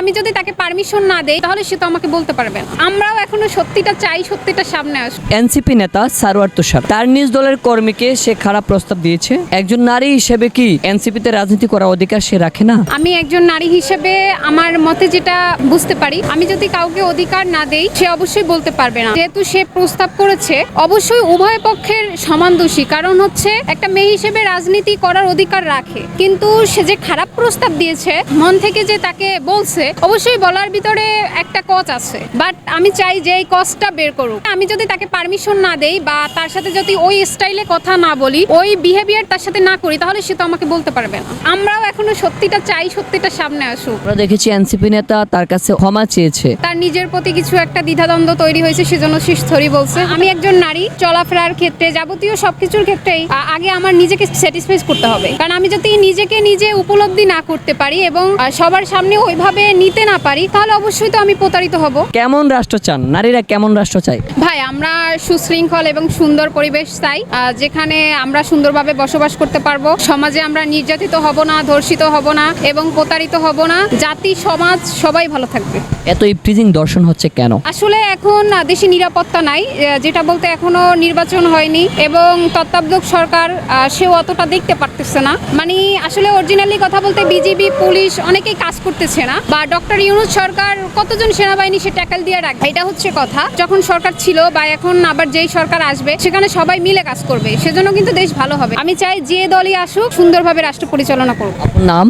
আমি যদি তাকে পারমিশন না দেই তাহলে সে তো আমাকে বলতে পারবে না। আমরাও এখনও সত্যিটা চাই সত্যিটা সামনে আসুক এনসিপি নেতা সারোয়ার তুষার তার নিজ দলের কর্মীকে সে খারাপ প্রস্তাব দিয়েছে। একজন নারী হিসেবে কি এনসিপিতে রাজনীতি করার অধিকার সে রাখে না? আমি একজন নারী হিসেবে আমার মতে যেটা বুঝতে পারি আমি যদি কাউকে অধিকার না দেই সে অবশ্যই বলতে পারবে না। যেহেতু সে প্রস্তাব করেছে অবশ্যই উভয় পক্ষের সমান দোষী। কারণ হচ্ছে একটা মেয়ে হিসেবে রাজনীতি করার অধিকার রাখে। কিন্তু সে যে খারাপ প্রস্তাব দিয়েছে মন থেকে যে তাকে বলছে অবশ্যই বলার ভিতরে একটা কচ আছে। বাট আমি চাই যে এই কজটা বের করুক। আমি যদি তাকে পারমিশন না দেই বা তার সাথে যদি ওই স্টাইলে কথা না বলি ওই বিহেভিয়ার তার সাথে না করি তাহলে সে তো আমাকে বলতে পারবে না। আমরাও এখনও সত্যিটা চাই সত্যিটা সামনে আসুক। আমরা দেখেছি এনসিপি নেতা তার কাছে ক্ষমা চেয়েছে। তার নিজের প্রতি কিছু একটা দ্বিধাদ্বন্দ্ব তৈরি হয়েছে সেজন্য সে সরি বলছে। আমি একজন নারী চলাফেরার ক্ষেত্রে যাবতীয় সবকিছুর ক্ষেত্রেই আগে আমার নিজেকে স্যাটিসফাই করতে হবে। কারণ আমি যদি নিজেকে নিজে উপলব্ধি না করতে পারি এবং সবার সামনে ওইভাবে নিতে না পারি তাহলে অবশ্যই তো আমি প্রতারিত হব। কেমন রাষ্ট্র চান? নারীরা কেমন রাষ্ট্র চায়? ভাই আমরা সুশৃঙ্খল এবং সুন্দর পরিবেশ চাই। আহ, যেখানে আমরা সুন্দরভাবে বসবাস করতে পারব সমাজে আমরা নির্যাতিত হব না ধর্ষিত হব না এবং প্রতারিত হব না। জাতি সমাজ সবাই ভালো থাকবে। এত ইফটিজিং দর্শন হচ্ছে কেন? আসলে এখন দেশে নিরাপত্তা নাই যেটা বলতে এখনও নির্বাচন হয়নি এবং তত্ত্বাবধায়ক সরকার সেও অতটা দেখতে পারতেছে না। মানে আসলে অরিজিনালি কথা বলতে বিজিবি, পুলিশ অনেকেই কাজ করতেছে না। বা ডক্টর ইউনুস সরকার কতজন সেনাবাহিনী সে ট্যাকেল দিয়ে রাখবে, এটা হচ্ছে কথা। যখন সরকার ছিল বা এখন আবার যেই সরকার আসবে, সেখানে সবাই মিলে কাজ করবে। সেজন্য কিন্তু দেশ ভালো হবে। আমি চাই যে দলই আসুক, সুন্দরভাবে রাষ্ট্র পরিচালনা করুক। নাম?